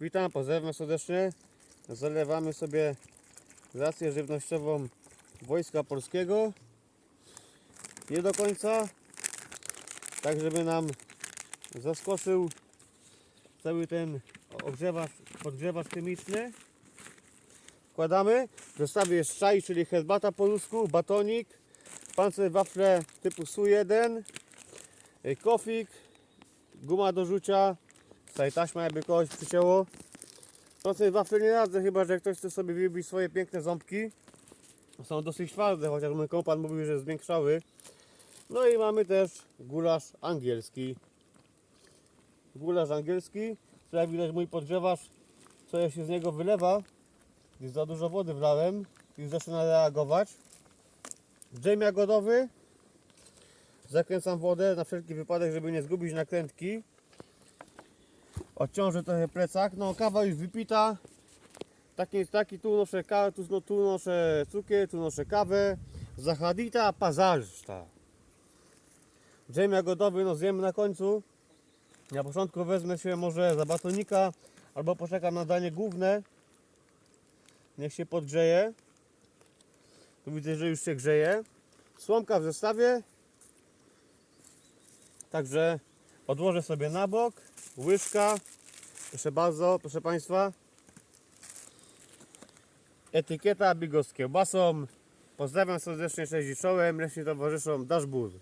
Witam, pozdrawiam serdecznie. Zalewamy sobie rację żywnościową Wojska Polskiego. Nie do końca, tak żeby nam zaskoczył cały ten ogrzewacz, podgrzewacz chemiczny. Wkładamy. W zestawie jest czaj, czyli herbata po rusku, batonik, pancer wafle typu SU1, y, kofik, guma do rzucia, tutaj taśma jakby kogoś przycięło. Pancer wafle nie radzę, chyba że ktoś chce sobie wybić swoje piękne ząbki. Są dosyć twarde, chociaż mój kompan mówił, że zwiększały. No i mamy też gulasz angielski. Gulasz angielski, co jak widać mój podgrzewacz, co się z niego wylewa, gdyż za dużo wody wlałem i zaczyna reagować. Dżem jagodowy. Zakręcam wodę na wszelki wypadek, żeby nie zgubić nakrętki. Odciążę trochę plecak. No kawa już wypita. Taki, taki tu noszę kawę, tu, no, tu noszę cukier, tu noszę kawę. Zachadita pazarszta. Dżem jagodowy no zjemy na końcu. Na początku wezmę się może za batonika albo poczekam na danie główne. Niech się podgrzeje. Tu widzę, że już się grzeje. Słomka w zestawie. Także odłożę sobie na bok. Łyżka. Proszę bardzo, proszę Państwa. Etykieta bigos z kiełbasą. Pozdrawiam serdecznie, cześć i czołem. Leśni towarzyszom Dashboard.